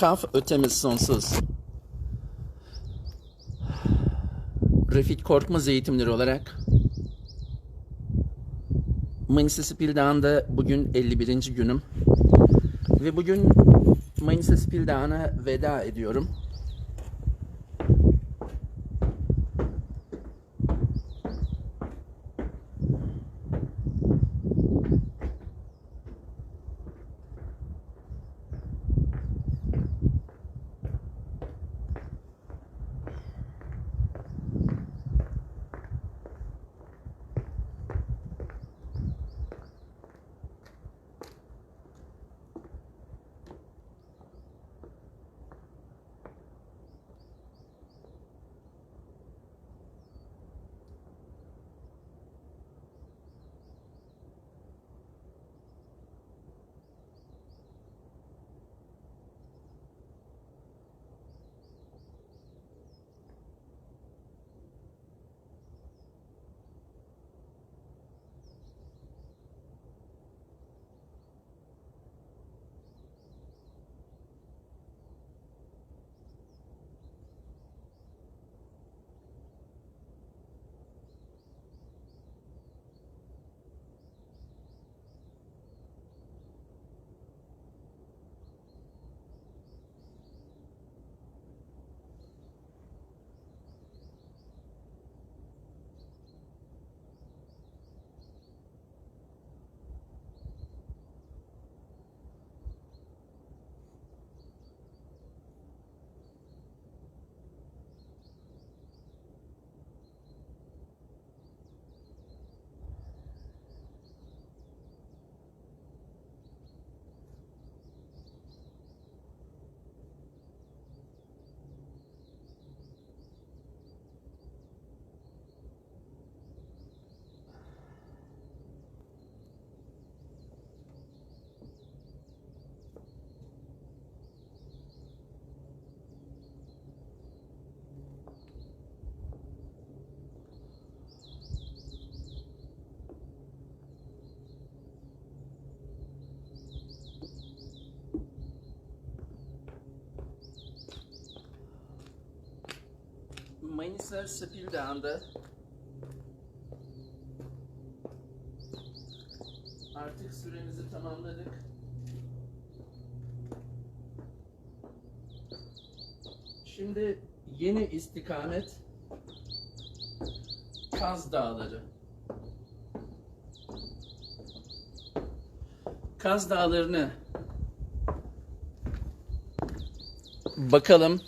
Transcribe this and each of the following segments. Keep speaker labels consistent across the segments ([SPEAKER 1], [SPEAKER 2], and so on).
[SPEAKER 1] Kaf ötemiz sonsuz. Refik Korkmaz eğitimleri olarak Manisa Dağı'nda bugün 51. günüm. Ve bugün Manisa Dağı'na veda ediyorum. Manisa Spil Dağı'nda artık süremizi tamamladık. Şimdi yeni istikamet Kaz Dağları. Kaz Dağları'nı bakalım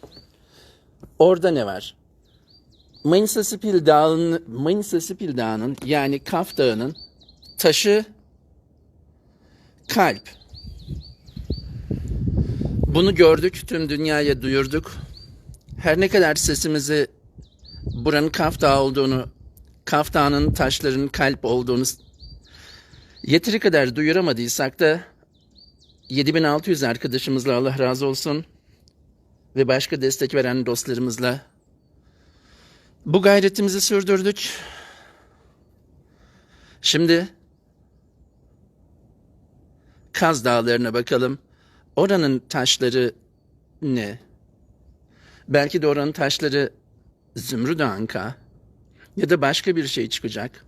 [SPEAKER 1] orada ne var? Manisa Spil Dağı'nın Manisa Dağı'nın yani Kaf Dağı'nın taşı kalp. Bunu gördük, tüm dünyaya duyurduk. Her ne kadar sesimizi buranın Kaf Dağı olduğunu, Kaf Dağı'nın taşlarının kalp olduğunu yeteri kadar duyuramadıysak da 7600 arkadaşımızla Allah razı olsun ve başka destek veren dostlarımızla bu gayretimizi sürdürdük. Şimdi Kaz Dağları'na bakalım. Oranın taşları ne? Belki de oranın taşları zümrüt anka ya da başka bir şey çıkacak.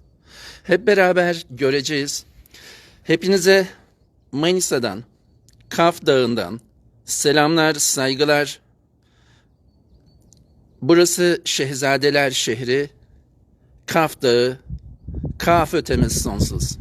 [SPEAKER 1] Hep beraber göreceğiz. Hepinize Manisa'dan, Kaf Dağı'ndan selamlar, saygılar. Burası Şehzadeler şehri, Kaf Dağı, Kaf ötemiz sonsuz.